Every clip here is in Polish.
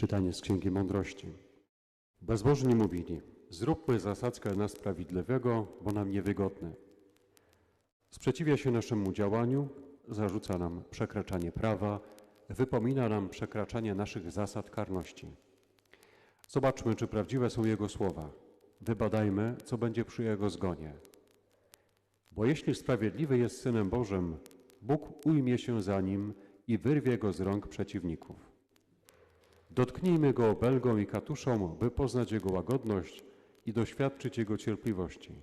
Czytanie z Księgi Mądrości. Bezbożni mówili, zróbmy zasadzkę na sprawiedliwego, bo nam niewygodny. Sprzeciwia się naszemu działaniu, zarzuca nam przekraczanie prawa, wypomina nam przekraczanie naszych zasad karności. Zobaczmy, czy prawdziwe są Jego słowa. Wybadajmy, co będzie przy Jego zgonie. Bo jeśli sprawiedliwy jest Synem Bożym, Bóg ujmie się za nim i wyrwie go z rąk przeciwników. Dotknijmy go obelgą i katuszą, by poznać jego łagodność i doświadczyć jego cierpliwości.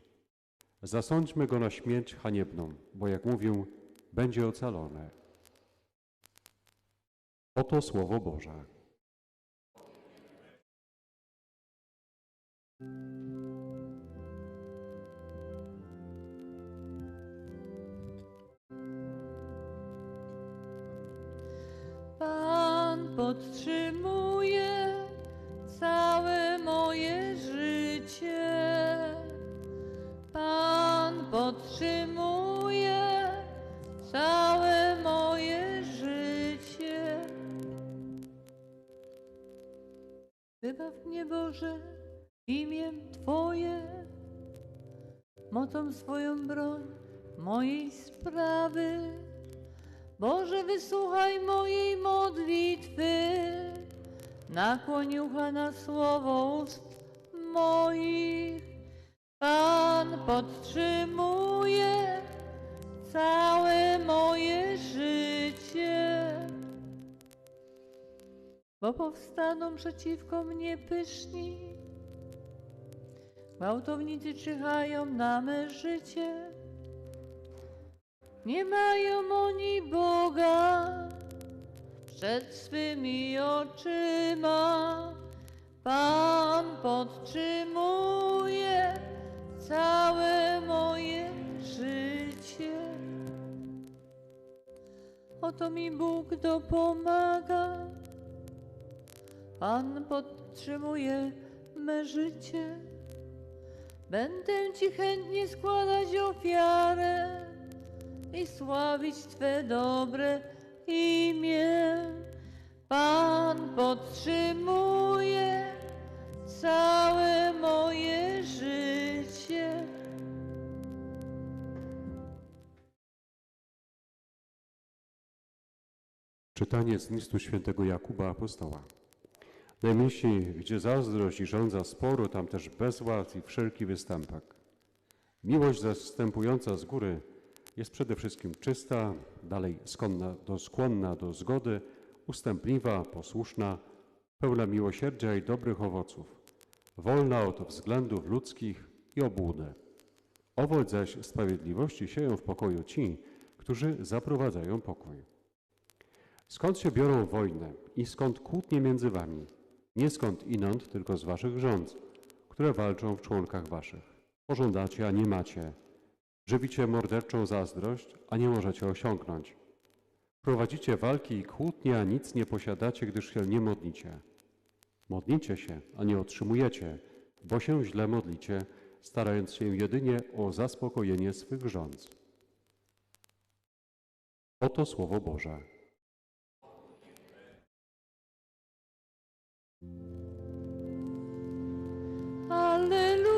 Zasądźmy go na śmierć haniebną, bo jak mówił, będzie ocalony. Oto słowo Boże. Podtrzymuje całe moje życie. Pan podtrzymuje całe moje życie. Wybaw mnie, Boże, imię Twoje, mocą swoją broń mojej sprawy. Boże, wysłuchaj mojej modlitwy, nakłoń ucha na słowo ust moich. Pan podtrzymuje całe moje życie, bo powstaną przeciwko mnie pyszni. Gwałtownicy czyhają na me życie. Nie mają oni Boga przed swymi oczyma. Pan podtrzymuje całe moje życie. Oto mi Bóg dopomaga. Pan podtrzymuje me życie. Będę Ci chętnie składać ofiarę i sławić Twe dobre imię. Pan podtrzymuje całe moje życie. Czytanie z listu świętego Jakuba Apostoła. Na miejscu, gdzie zazdrość i rządza sporu, tam też bezład i wszelki występek. Miłość zastępująca z góry jest przede wszystkim czysta, dalej skłonna do, skłonna do zgody, ustępliwa, posłuszna, pełna miłosierdzia i dobrych owoców, wolna od względów ludzkich i obłudy. Owoc zaś sprawiedliwości sieją w pokoju ci, którzy zaprowadzają pokój. Skąd się biorą wojny i skąd kłótnie między wami? Nie skąd inąd, tylko z waszych rządz, które walczą w członkach waszych. Pożądacie, a nie macie. Żywicie morderczą zazdrość, a nie możecie osiągnąć. Prowadzicie walki i kłótnie, a nic nie posiadacie, gdyż się nie modlicie. Modlicie się, a nie otrzymujecie, bo się źle modlicie, starając się jedynie o zaspokojenie swych rządz. Oto Słowo Boże. Alleluja,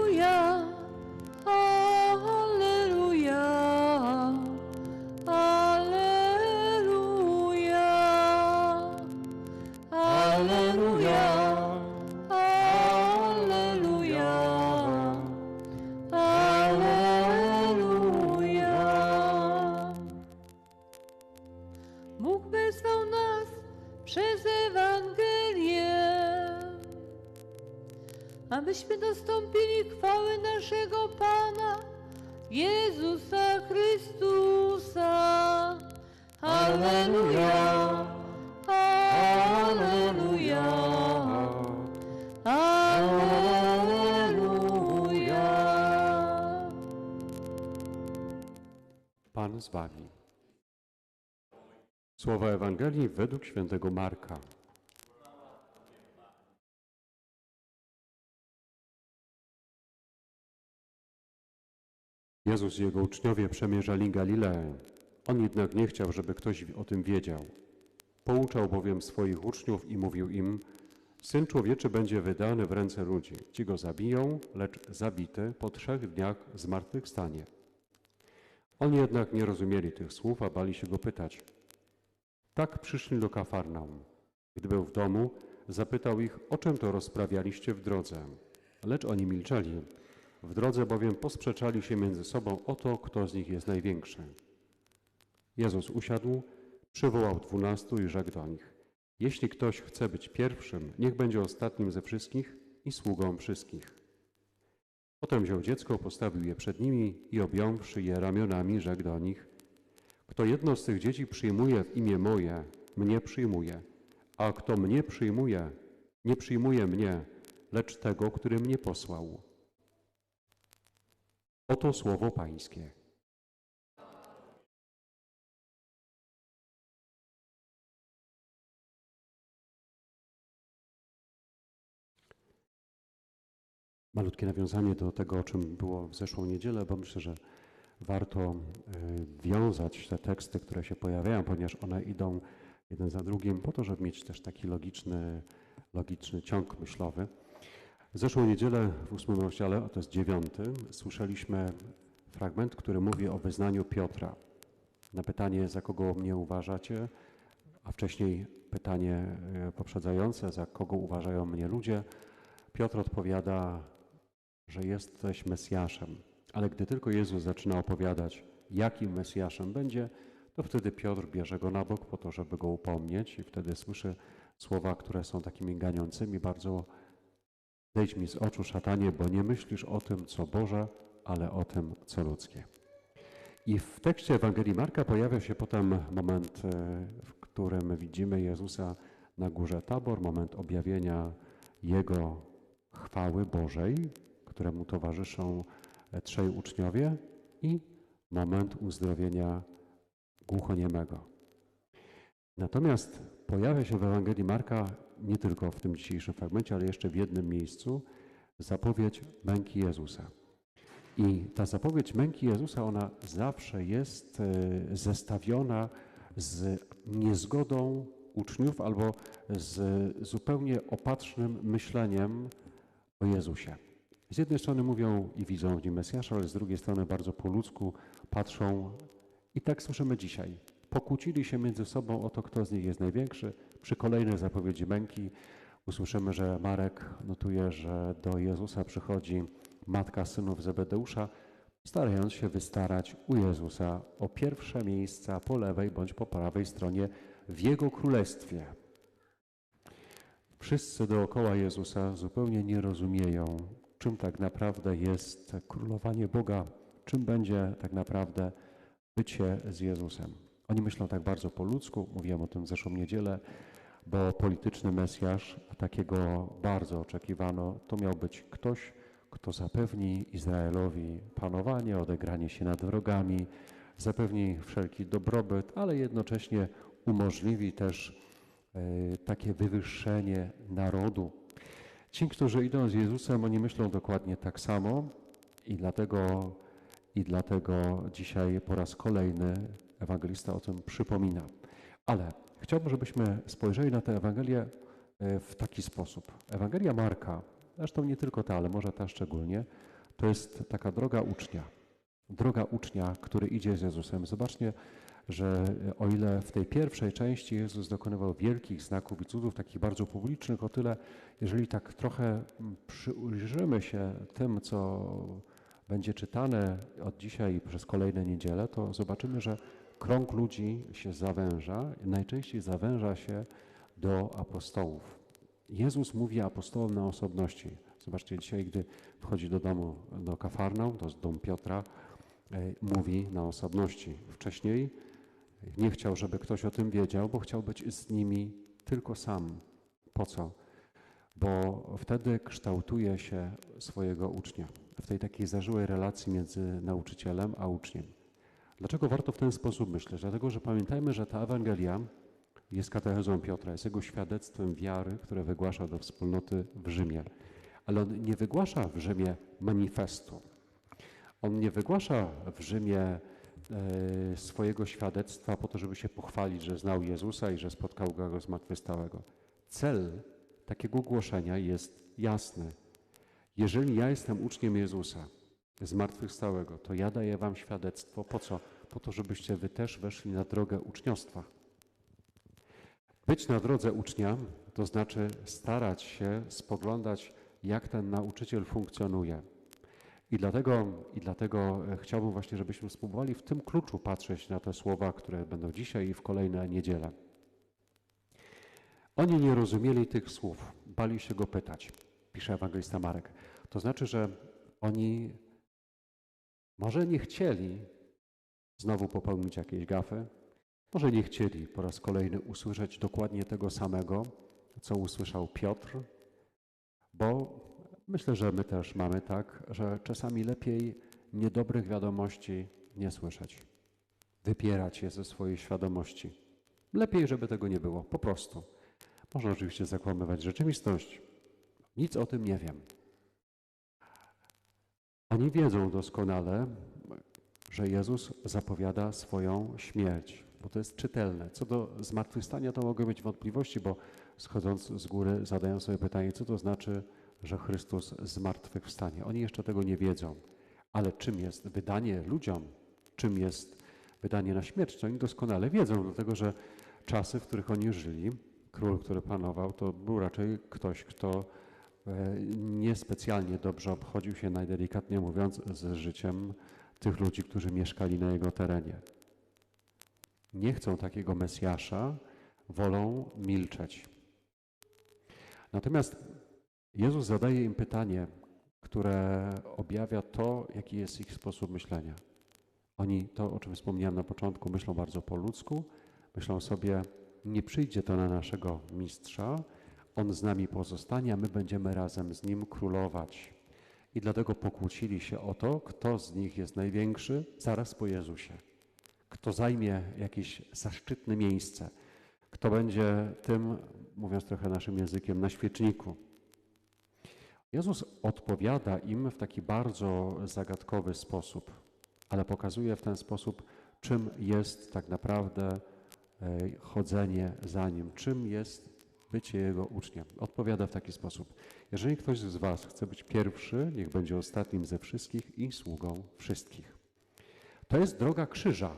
abyśmy dostąpili chwały naszego Pana Jezusa Chrystusa. Alleluja! Alleluja! Alleluja! Pan zbawi. Słowa Ewangelii według świętego Marka. Jezus i jego uczniowie przemierzali Galileę. On jednak nie chciał, żeby ktoś o tym wiedział. Pouczał bowiem swoich uczniów i mówił im, Syn człowieczy będzie wydany w ręce ludzi. Ci go zabiją, lecz zabity po trzech dniach zmartwychwstanie. Oni jednak nie rozumieli tych słów, a bali się go pytać. Tak przyszli do Kafarnaum. Gdy był w domu, zapytał ich, o czym to rozprawialiście w drodze. Lecz oni milczeli. W drodze bowiem posprzeczali się między sobą o to, kto z nich jest największy. Jezus usiadł, przywołał dwunastu i rzekł do nich: Jeśli ktoś chce być pierwszym, niech będzie ostatnim ze wszystkich i sługą wszystkich. Potem wziął dziecko, postawił je przed nimi i objąwszy je ramionami, rzekł do nich: Kto jedno z tych dzieci przyjmuje w imię moje, mnie przyjmuje, a kto mnie przyjmuje, nie przyjmuje mnie, lecz tego, który mnie posłał. Oto słowo Pańskie. Malutkie nawiązanie do tego, o czym było w zeszłą niedzielę, bo myślę, że warto e, wiązać te teksty, które się pojawiają, ponieważ one idą jeden za drugim, po to, żeby mieć też taki logiczny, logiczny ciąg myślowy. W zeszłą niedzielę w ósmym rozdziale, a to jest dziewiąty, słyszeliśmy fragment, który mówi o wyznaniu Piotra. Na pytanie, za kogo mnie uważacie, a wcześniej pytanie e, poprzedzające, za kogo uważają mnie ludzie, Piotr odpowiada, że jesteś Mesjaszem. Ale gdy tylko Jezus zaczyna opowiadać, jakim Mesjaszem będzie, to wtedy Piotr bierze go na bok po to, żeby go upomnieć i wtedy słyszy słowa, które są takimi ganiącymi bardzo Zejdź mi z oczu, szatanie, bo nie myślisz o tym, co Boże, ale o tym, co ludzkie. I w tekście Ewangelii Marka pojawia się potem moment, e, w którym widzimy Jezusa na górze Tabor, moment objawienia Jego chwały Bożej, któremu towarzyszą e, trzej uczniowie i moment uzdrowienia głuchoniemego. Natomiast pojawia się w Ewangelii Marka nie tylko w tym dzisiejszym fragmencie, ale jeszcze w jednym miejscu zapowiedź męki Jezusa. I ta zapowiedź męki Jezusa, ona zawsze jest e, zestawiona z niezgodą uczniów albo z zupełnie opatrznym myśleniem o Jezusie. Z jednej strony mówią i widzą w nim Mesjasza, ale z drugiej strony bardzo po ludzku patrzą i tak słyszymy dzisiaj. Pokłócili się między sobą o to, kto z nich jest największy. Przy kolejnej zapowiedzi męki usłyszymy, że Marek notuje, że do Jezusa przychodzi matka synów Zebedeusza, starając się wystarać u Jezusa o pierwsze miejsca po lewej bądź po prawej stronie w Jego królestwie. Wszyscy dookoła Jezusa zupełnie nie rozumieją, czym tak naprawdę jest królowanie Boga, czym będzie tak naprawdę bycie z Jezusem. Oni myślą tak bardzo po ludzku, mówiłem o tym w zeszłą niedzielę, bo polityczny Mesjasz, takiego bardzo oczekiwano, to miał być ktoś, kto zapewni Izraelowi panowanie, odegranie się nad wrogami, zapewni wszelki dobrobyt, ale jednocześnie umożliwi też e, takie wywyższenie narodu. Ci, którzy idą z Jezusem, oni myślą dokładnie tak samo i dlatego, i dlatego dzisiaj po raz kolejny ewangelista o tym przypomina. Ale chciałbym, żebyśmy spojrzeli na tę Ewangelię e, w taki sposób. Ewangelia Marka, zresztą nie tylko ta, ale może ta szczególnie, to jest taka droga ucznia. Droga ucznia, który idzie z Jezusem. Zobaczcie, że o ile w tej pierwszej części Jezus dokonywał wielkich znaków i cudów, takich bardzo publicznych, o tyle, jeżeli tak trochę przyjrzymy się tym, co będzie czytane od dzisiaj przez kolejne niedziele, to zobaczymy, że krąg ludzi się zawęża, najczęściej zawęża się do apostołów. Jezus mówi apostołom na osobności. Zobaczcie, dzisiaj, gdy wchodzi do domu, do Kafarnaum, do domu Piotra, e, mówi na osobności. Wcześniej nie chciał, żeby ktoś o tym wiedział, bo chciał być z nimi tylko sam. Po co? Bo wtedy kształtuje się swojego ucznia. W tej takiej zażyłej relacji między nauczycielem a uczniem. Dlaczego warto w ten sposób myśleć? Dlatego, że pamiętajmy, że ta Ewangelia jest katechezą Piotra, jest jego świadectwem wiary, które wygłasza do wspólnoty w Rzymie. Ale on nie wygłasza w Rzymie manifestu. On nie wygłasza w Rzymie e, swojego świadectwa po to, żeby się pochwalić, że znał Jezusa i że spotkał go zmartwychwstałego. Cel takiego głoszenia jest jasny. Jeżeli ja jestem uczniem Jezusa, zmartwychwstałego, to ja daję wam świadectwo. Po co? Po to, żebyście wy też weszli na drogę uczniostwa. Być na drodze ucznia to znaczy starać się spoglądać, jak ten nauczyciel funkcjonuje. I dlatego, I dlatego e, chciałbym właśnie, żebyśmy spróbowali w tym kluczu patrzeć na te słowa, które będą dzisiaj i w kolejne niedziele. Oni nie rozumieli tych słów, bali się go pytać, pisze ewangelista Marek. To znaczy, że oni może nie chcieli znowu popełnić jakiejś gafy, może nie chcieli po raz kolejny usłyszeć dokładnie tego samego, co usłyszał Piotr, bo myślę, że my też mamy tak, że czasami lepiej niedobrych wiadomości nie słyszeć, wypierać je ze swojej świadomości. Lepiej, żeby tego nie było, po prostu. Można oczywiście zakłamywać rzeczywistość. Nic o tym nie wiem. Oni wiedzą doskonale, że Jezus zapowiada swoją śmierć, bo to jest czytelne. Co do zmartwychwstania, to mogą być wątpliwości, bo schodząc z góry zadają sobie pytanie, co to znaczy, że Chrystus zmartwychwstanie. Oni jeszcze tego nie wiedzą. Ale czym jest wydanie ludziom, czym jest wydanie na śmierć, to oni doskonale wiedzą, dlatego że czasy, w których oni żyli, król, który panował, to był raczej ktoś, kto niespecjalnie dobrze obchodził się, najdelikatniej mówiąc, z życiem tych ludzi, którzy mieszkali na jego terenie. Nie chcą takiego Mesjasza, wolą milczeć. Natomiast Jezus zadaje im pytanie, które objawia to, jaki jest ich sposób myślenia. Oni to, o czym wspomniałem na początku, myślą bardzo po ludzku, myślą sobie, nie przyjdzie to na naszego mistrza, on z nami pozostanie, a my będziemy razem z nim królować. I dlatego pokłócili się o to, kto z nich jest największy zaraz po Jezusie. Kto zajmie jakieś zaszczytne miejsce, kto będzie tym, mówiąc trochę naszym językiem, na świeczniku. Jezus odpowiada im w taki bardzo zagadkowy sposób, ale pokazuje w ten sposób, czym jest tak naprawdę E, chodzenie za Nim, czym jest bycie Jego uczniem. Odpowiada w taki sposób. Jeżeli ktoś z Was chce być pierwszy, niech będzie ostatnim ze wszystkich i sługą wszystkich. To jest droga krzyża.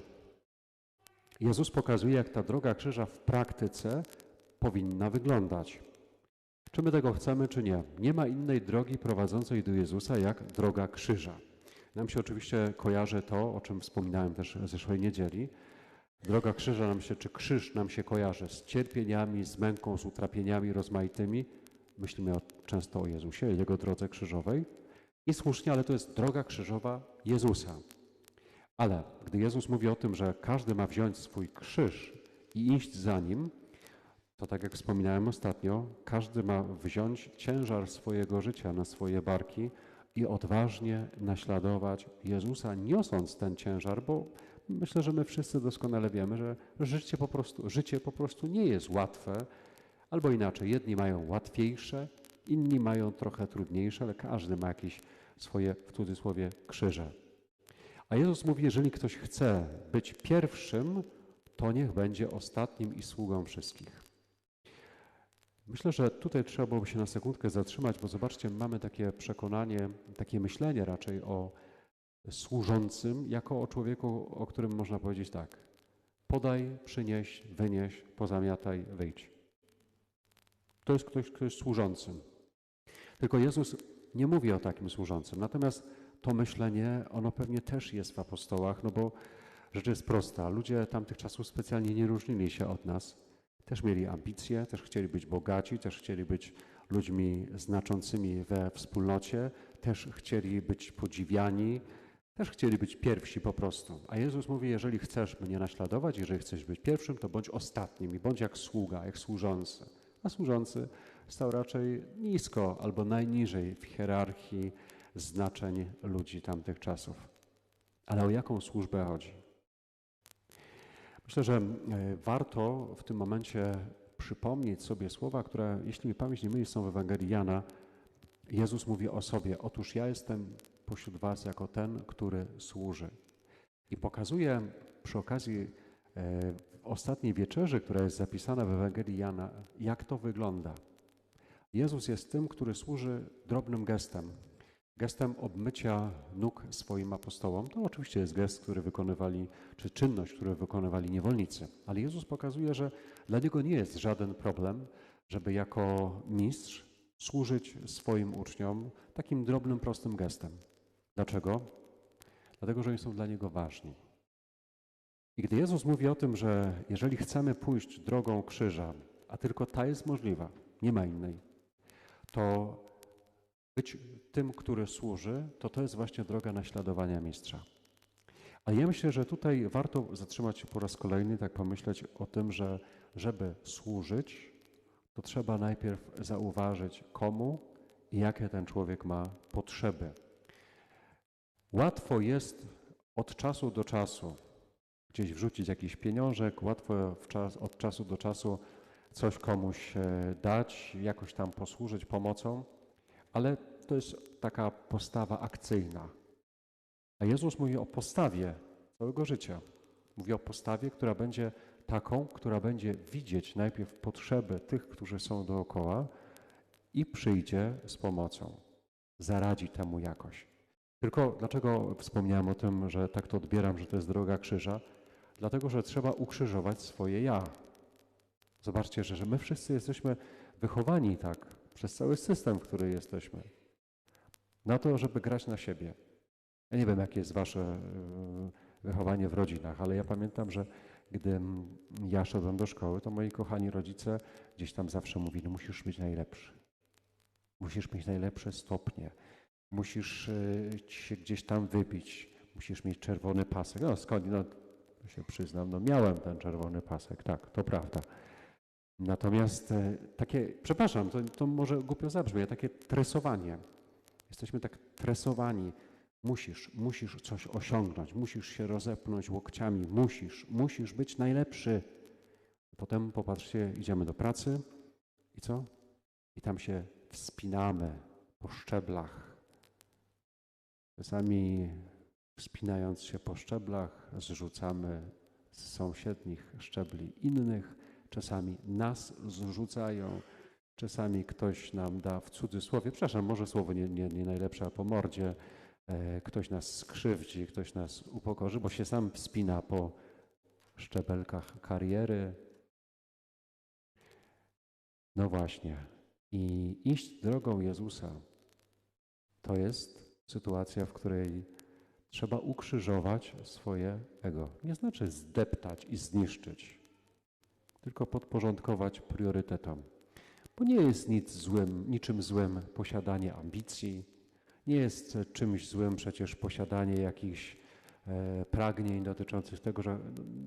Jezus pokazuje, jak ta droga krzyża w praktyce powinna wyglądać. Czy my tego chcemy, czy nie? Nie ma innej drogi prowadzącej do Jezusa jak droga krzyża. Nam się oczywiście kojarzy to, o czym wspominałem też zeszłej niedzieli, Droga krzyża nam się, czy krzyż nam się kojarzy z cierpieniami, z męką, z utrapieniami rozmaitymi. Myślimy często o Jezusie, Jego drodze krzyżowej. I słusznie, ale to jest droga krzyżowa Jezusa. Ale gdy Jezus mówi o tym, że każdy ma wziąć swój krzyż i iść za nim, to tak jak wspominałem ostatnio, każdy ma wziąć ciężar swojego życia na swoje barki i odważnie naśladować Jezusa, niosąc ten ciężar, bo myślę, że my wszyscy doskonale wiemy, że życie po prostu, życie po prostu nie jest łatwe, albo inaczej, jedni mają łatwiejsze, inni mają trochę trudniejsze, ale każdy ma jakieś swoje, w cudzysłowie, krzyże. A Jezus mówi, jeżeli ktoś chce być pierwszym, to niech będzie ostatnim i sługą wszystkich. Myślę, że tutaj trzeba byłoby się na sekundkę zatrzymać, bo zobaczcie, mamy takie przekonanie, takie myślenie raczej o służącym jako o człowieku, o którym można powiedzieć tak. Podaj, przynieś, wynieś, pozamiataj, wyjdź. To jest ktoś, kto jest służącym. Tylko Jezus nie mówi o takim służącym. Natomiast to myślenie, ono pewnie też jest w apostołach, no bo rzecz jest prosta. Ludzie tamtych czasów specjalnie nie różnili się od nas. Też mieli ambicje, też chcieli być bogaci, też chcieli być ludźmi znaczącymi we wspólnocie, też chcieli być podziwiani, też chcieli być pierwsi po prostu. A Jezus mówi, jeżeli chcesz mnie naśladować, jeżeli chcesz być pierwszym, to bądź ostatnim i bądź jak sługa, jak służący. A służący stał raczej nisko albo najniżej w hierarchii znaczeń ludzi tamtych czasów. Ale o jaką służbę chodzi? Myślę, że e, warto w tym momencie przypomnieć sobie słowa, które, jeśli mi pamięć nie myli, są w Ewangelii Jana. Jezus mówi o sobie: Otóż ja jestem pośród Was jako ten, który służy. I pokazuje przy okazji e, ostatniej wieczerzy, która jest zapisana w Ewangelii Jana, jak to wygląda. Jezus jest tym, który służy drobnym gestem. Gestem obmycia nóg swoim apostołom. To oczywiście jest gest, który wykonywali, czy czynność, którą wykonywali niewolnicy. Ale Jezus pokazuje, że dla Niego nie jest żaden problem, żeby jako mistrz służyć swoim uczniom takim drobnym, prostym gestem. Dlaczego? Dlatego, że oni są dla Niego ważni. I gdy Jezus mówi o tym, że jeżeli chcemy pójść drogą krzyża, a tylko ta jest możliwa, nie ma innej, to być tym, który służy, to to jest właśnie droga naśladowania mistrza. Ale ja myślę, że tutaj warto zatrzymać się po raz kolejny, tak pomyśleć o tym, że żeby służyć, to trzeba najpierw zauważyć, komu i jakie ten człowiek ma potrzeby. Łatwo jest od czasu do czasu gdzieś wrzucić jakiś pieniążek, łatwo czas, od czasu do czasu coś komuś e, dać, jakoś tam posłużyć pomocą, ale to jest taka postawa akcyjna. A Jezus mówi o postawie całego życia. Mówi o postawie, która będzie taką, która będzie widzieć najpierw potrzeby tych, którzy są dookoła i przyjdzie z pomocą. Zaradzi temu jakoś. Tylko dlaczego wspomniałem o tym, że tak to odbieram, że to jest droga krzyża? Dlatego, że trzeba ukrzyżować swoje ja. Zobaczcie, że, my wszyscy jesteśmy wychowani tak przez cały system, w którym jesteśmy, na to, żeby grać na siebie. Ja nie wiem, jakie jest wasze e, wychowanie w rodzinach, ale ja pamiętam, że gdy ja szedłem do szkoły, to moi kochani rodzice gdzieś tam zawsze mówili, musisz być najlepszy. Musisz mieć najlepsze stopnie. Musisz e, się gdzieś tam wybić. Musisz mieć czerwony pasek. No skąd, no się przyznam, no miałem ten czerwony pasek, tak, to prawda. Natomiast e, takie, przepraszam, to, to może głupio zabrzmi, takie tresowanie. Jesteśmy tak tresowani. Musisz, musisz coś osiągnąć, musisz się rozepnąć łokciami, musisz, musisz być najlepszy. Potem popatrzcie, idziemy do pracy i co? I tam się wspinamy po szczeblach. Czasami wspinając się po szczeblach, zrzucamy z sąsiednich szczebli innych, czasami nas zrzucają, czasami ktoś nam da w cudzysłowie, przepraszam, może słowo nie, nie, nie najlepsze, po mordzie, e, ktoś nas skrzywdzi, ktoś nas upokorzy, bo się sam wspina po szczebelkach kariery. No właśnie. I iść drogą Jezusa to jest sytuacja, w której trzeba ukrzyżować swoje ego. Nie znaczy zdeptać i zniszczyć, tylko podporządkować priorytetom. Bo nie jest nic złym, niczym złym posiadanie ambicji, nie jest czymś złym przecież posiadanie jakichś e, pragnień dotyczących tego, że,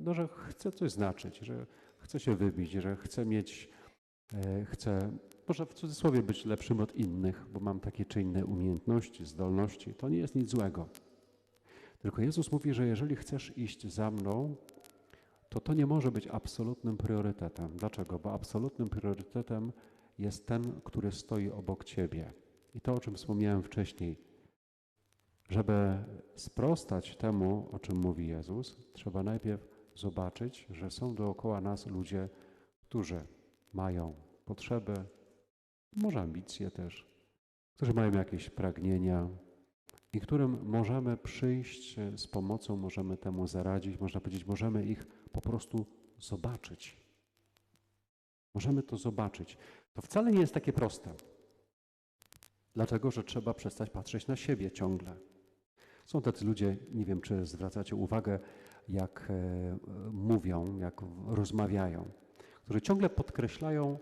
no, że chcę coś znaczyć, że chcę się wybić, że chcę mieć, chcę, może w cudzysłowie być lepszym od innych, bo mam takie czy inne umiejętności, zdolności. To nie jest nic złego. Tylko Jezus mówi, że jeżeli chcesz iść za mną, to to nie może być absolutnym priorytetem. Dlaczego? Bo absolutnym priorytetem jest ten, który stoi obok ciebie. I to, o czym wspomniałem wcześniej, żeby sprostać temu, o czym mówi Jezus, trzeba najpierw zobaczyć, że są dookoła nas ludzie, którzy mają potrzeby, może ambicje też, którzy mają jakieś pragnienia, i którym możemy przyjść z pomocą, możemy temu zaradzić, można powiedzieć, możemy ich po prostu zobaczyć. Możemy to zobaczyć. To wcale nie jest takie proste. Dlatego, że trzeba przestać patrzeć na siebie ciągle. Są tacy ludzie, nie wiem, czy zwracacie uwagę, jak e, mówią, jak rozmawiają, którzy ciągle podkreślają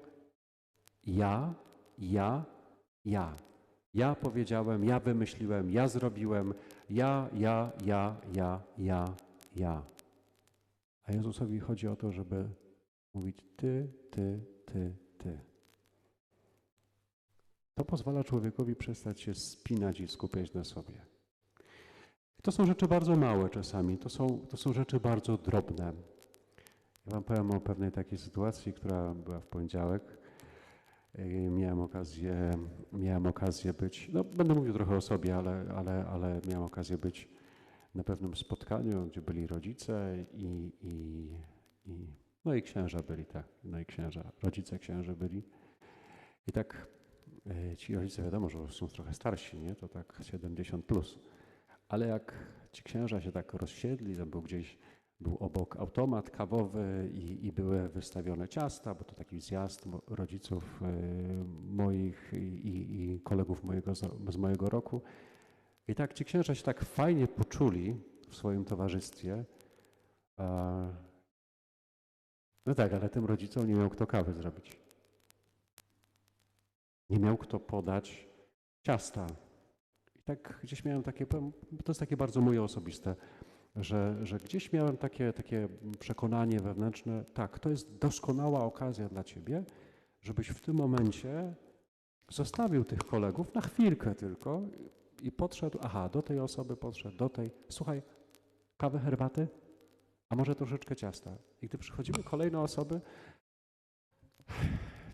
ja, ja, ja. Ja powiedziałem, ja wymyśliłem, ja zrobiłem, ja, ja, ja, ja, ja, ja. A Jezusowi chodzi o to, żeby mówić ty, ty, ty, ty. To pozwala człowiekowi przestać się spinać i skupiać na sobie. To są rzeczy bardzo małe czasami, to są, to są rzeczy bardzo drobne. Ja Wam powiem o pewnej takiej sytuacji, która była w poniedziałek. Miałem okazję, miałem okazję być, no będę mówił trochę o sobie, ale, ale, ale miałem okazję być na pewnym spotkaniu, gdzie byli rodzice i, i, i no i księża byli, tak, no i księża, rodzice księży byli. I tak E, Ci rodzice wiadomo, że są trochę starsi, nie? To tak 70 plus. Ale jak ci księża się tak rozsiedli, to był gdzieś, był obok automat kawowy i, i były wystawione ciasta, bo to taki zjazd rodziców e, moich i, i, kolegów mojego, z, mojego roku. I tak ci księża się tak fajnie poczuli w swoim towarzystwie. No tak, ale tym rodzicom nie miał kto kawy zrobić. Nie miał kto podać ciasta. I tak gdzieś miałem takie, to jest takie bardzo moje osobiste, że, że gdzieś miałem takie, takie przekonanie wewnętrzne, tak, to jest doskonała okazja dla ciebie, żebyś w tym momencie zostawił tych kolegów na chwilkę tylko i podszedł, aha, do tej osoby podszedł, do tej, słuchaj, kawę, herbaty, a może troszeczkę ciasta. I gdy przychodziły kolejne osoby,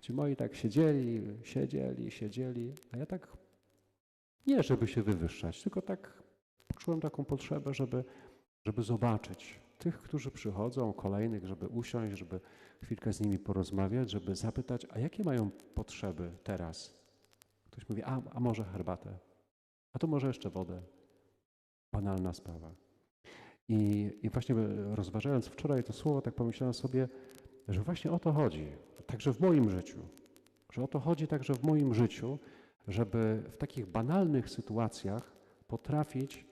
ci moi tak siedzieli, siedzieli, siedzieli, a ja tak nie, żeby się wywyższać, tylko tak czułem taką potrzebę, żeby, żeby zobaczyć tych, którzy przychodzą, kolejnych, żeby usiąść, żeby chwilkę z nimi porozmawiać, żeby zapytać, a jakie mają potrzeby teraz? Ktoś mówi, a, a może herbatę, a to może jeszcze wodę. Banalna sprawa. I, I właśnie rozważając wczoraj to słowo, tak pomyślałem sobie, że właśnie o to chodzi, także w moim życiu, że o to chodzi także w moim życiu, żeby w takich banalnych sytuacjach potrafić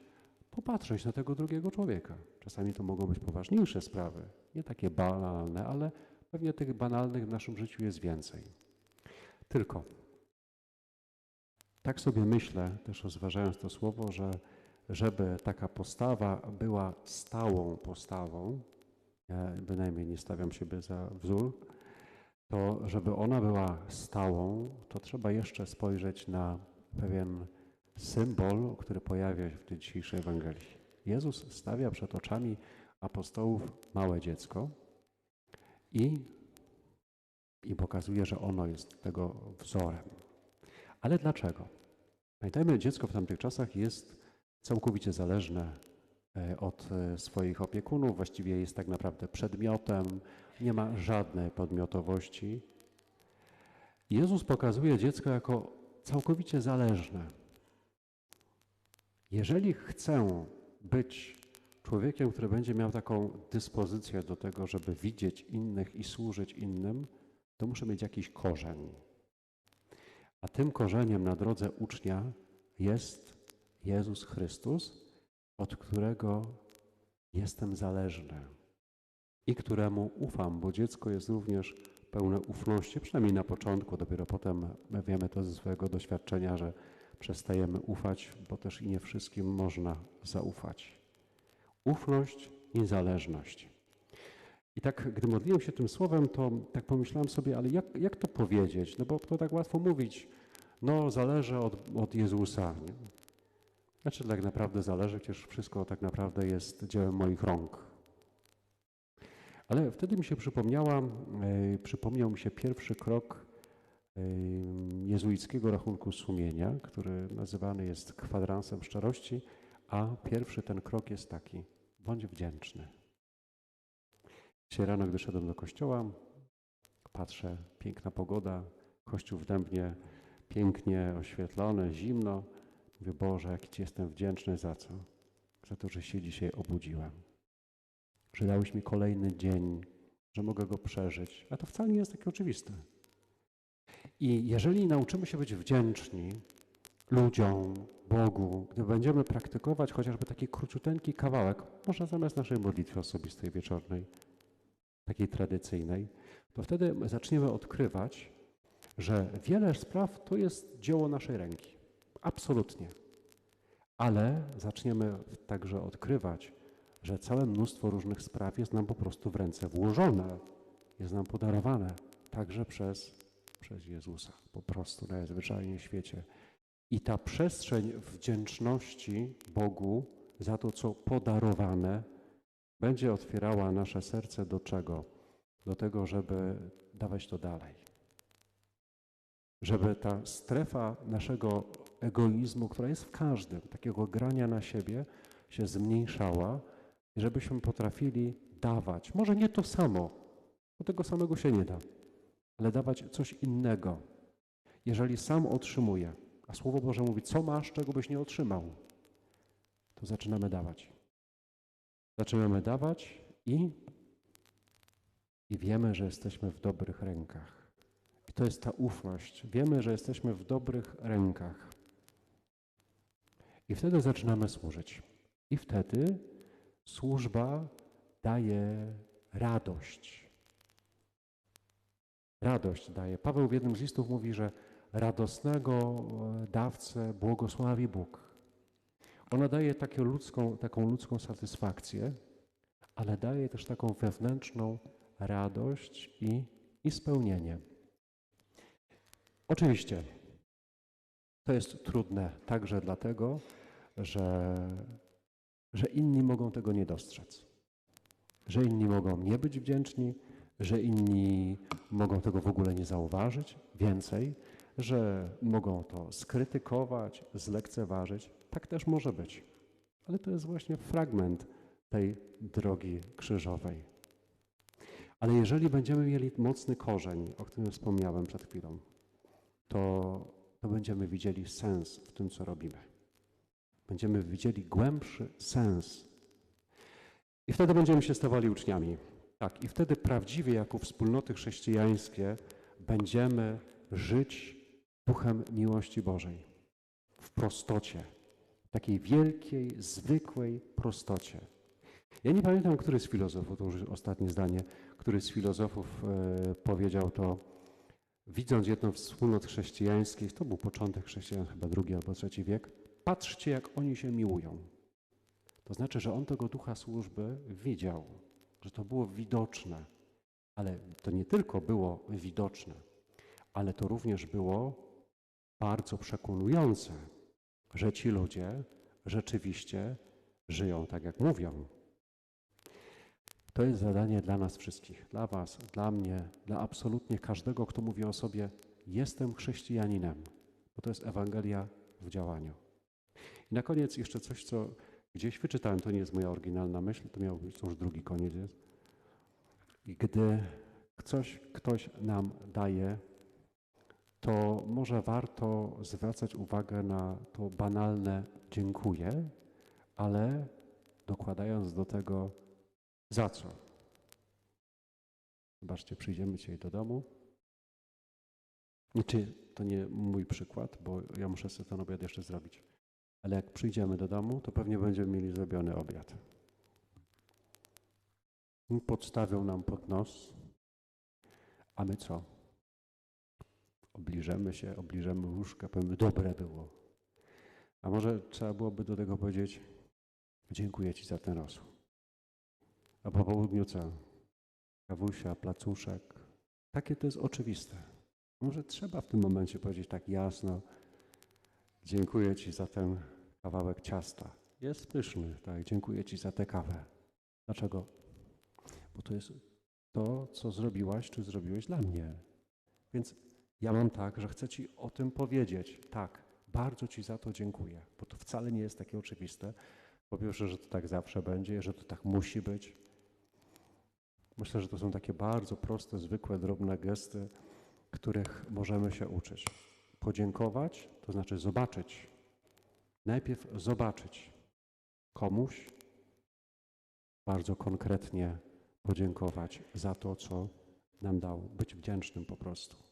popatrzeć na tego drugiego człowieka. Czasami to mogą być poważniejsze sprawy, nie takie banalne, ale pewnie tych banalnych w naszym życiu jest więcej. Tylko tak sobie myślę, też rozważając to słowo, że żeby taka postawa była stałą postawą, ja bynajmniej nie stawiam siebie za wzór, to żeby ona była stałą, to trzeba jeszcze spojrzeć na pewien symbol, który pojawia się w tej dzisiejszej Ewangelii. Jezus stawia przed oczami apostołów małe dziecko i, i pokazuje, że ono jest tego wzorem. Ale dlaczego? Pamiętajmy, dziecko w tamtych czasach jest całkowicie zależne e, od e, swoich opiekunów, właściwie jest tak naprawdę przedmiotem, nie ma żadnej podmiotowości. Jezus pokazuje dziecko jako całkowicie zależne. Jeżeli chcę być człowiekiem, który będzie miał taką dyspozycję do tego, żeby widzieć innych i służyć innym, to muszę mieć jakiś korzeń. A tym korzeniem na drodze ucznia jest Jezus Chrystus, od którego jestem zależny i któremu ufam, bo dziecko jest również pełne ufności, przynajmniej na początku, dopiero potem my wiemy to ze swojego doświadczenia, że przestajemy ufać, bo też i nie wszystkim można zaufać. Ufność i zależność. I tak, gdy modliłem się tym słowem, to tak pomyślałem sobie, ale jak, jak to powiedzieć? No bo to tak łatwo mówić. No, zależy od, od Jezusa. Nie? Znaczy, tak naprawdę zależy, przecież wszystko tak naprawdę jest dziełem moich rąk. Ale wtedy mi się przypomniała, e, przypomniał mi się pierwszy krok jezuickiego rachunku sumienia, który nazywany jest kwadransem szczerości, a pierwszy ten krok jest taki: bądź wdzięczny. Dzisiaj rano, gdy szedłem do kościoła, patrzę, piękna pogoda, kościół w Dębnie pięknie oświetlony, zimno. Mówię, Boże, jaki Ci jestem wdzięczny za co? Za to, że się dzisiaj obudziłem. Że dałeś mi kolejny dzień, że mogę go przeżyć. A to wcale nie jest takie oczywiste. I jeżeli nauczymy się być wdzięczni ludziom, Bogu, gdy będziemy praktykować chociażby taki króciuteńki kawałek, może zamiast naszej modlitwy osobistej wieczornej, takiej tradycyjnej, to wtedy zaczniemy odkrywać, że wiele spraw to jest dzieło naszej ręki. Absolutnie. Ale zaczniemy także odkrywać, że całe mnóstwo różnych spraw jest nam po prostu w ręce włożone, jest nam podarowane także przez, przez Jezusa, po prostu najzwyczajniej w świecie. I ta przestrzeń wdzięczności Bogu za to, co podarowane, będzie otwierała nasze serce do czego? Do tego, żeby dawać to dalej. Żeby ta strefa naszego egoizmu, która jest w każdym, takiego grania na siebie, się zmniejszała i żebyśmy potrafili dawać. Może nie to samo, bo tego samego się nie da, ale dawać coś innego. jeżeli sam otrzymuję, a Słowo Boże mówi, co masz, czego byś nie otrzymał, to zaczynamy dawać. Zaczynamy dawać i, i wiemy, że jesteśmy w dobrych rękach. I to jest ta ufność. Wiemy, że jesteśmy w dobrych rękach. I wtedy zaczynamy służyć. I wtedy służba daje radość. Radość daje. Paweł w jednym z listów mówi, że radosnego e, dawcę błogosławi Bóg. Ona daje taką ludzką, taką ludzką satysfakcję, ale daje też taką wewnętrzną radość i, i spełnienie. Oczywiście to jest trudne także dlatego, że, że inni mogą tego nie dostrzec, że inni mogą nie być wdzięczni, że inni mogą tego w ogóle nie zauważyć. Więcej, że mogą to skrytykować, zlekceważyć. Tak też może być. Ale to jest właśnie fragment tej drogi krzyżowej. Ale jeżeli będziemy mieli mocny korzeń, o którym wspomniałem przed chwilą, to, to będziemy widzieli sens w tym, co robimy. Będziemy widzieli głębszy sens. I wtedy będziemy się stawali uczniami. Tak, i wtedy prawdziwie jako wspólnoty chrześcijańskie będziemy żyć duchem miłości Bożej w prostocie, takiej wielkiej, zwykłej prostocie. Ja nie pamiętam, który z filozofów, to już ostatnie zdanie, który z filozofów e, powiedział to, widząc jedną wspólnot chrześcijańskich, to był początek chrześcijan, chyba drugi albo trzeci wiek, patrzcie, jak oni się miłują. To znaczy, że on tego ducha służby widział, że to było widoczne, ale to nie tylko było widoczne, ale to również było bardzo przekonujące, że ci ludzie rzeczywiście żyją tak, jak mówią. To jest zadanie dla nas wszystkich, dla Was, dla mnie, dla absolutnie każdego, kto mówi o sobie: Jestem chrześcijaninem, bo to jest Ewangelia w działaniu. I na koniec jeszcze coś, co gdzieś wyczytałem, to nie jest moja oryginalna myśl, to miał być już drugi koniec. Jest. I gdy coś, ktoś nam daje, to może warto zwracać uwagę na to banalne dziękuję, ale dokładając do tego za co. Zobaczcie, przyjdziemy dzisiaj do domu. Czy to nie mój przykład, bo ja muszę sobie ten obiad jeszcze zrobić. Ale jak przyjdziemy do domu, to pewnie będziemy mieli zrobiony obiad. Podstawią nam pod nos, a my co? Obliżemy się, obliżemy łóżka, powiemy, dobre było. A może trzeba byłoby do tego powiedzieć, dziękuję Ci za ten rosół. A po południu co? Kawusia, placuszek. Takie to jest oczywiste. Może trzeba w tym momencie powiedzieć tak jasno, dziękuję Ci za ten kawałek ciasta. Jest pyszny, tak, dziękuję Ci za tę kawę. Dlaczego? Bo to jest to, co zrobiłaś, czy zrobiłeś dla mnie. Więc ja mam tak, że chcę Ci o tym powiedzieć. Tak, bardzo Ci za to dziękuję, bo to wcale nie jest takie oczywiste. Po pierwsze, że to tak zawsze będzie, że to tak musi być. Myślę, że to są takie bardzo proste, zwykłe, drobne gesty, których możemy się uczyć. Podziękować to znaczy zobaczyć. Najpierw zobaczyć komuś, bardzo konkretnie podziękować za to, co nam dał. Być wdzięcznym po prostu.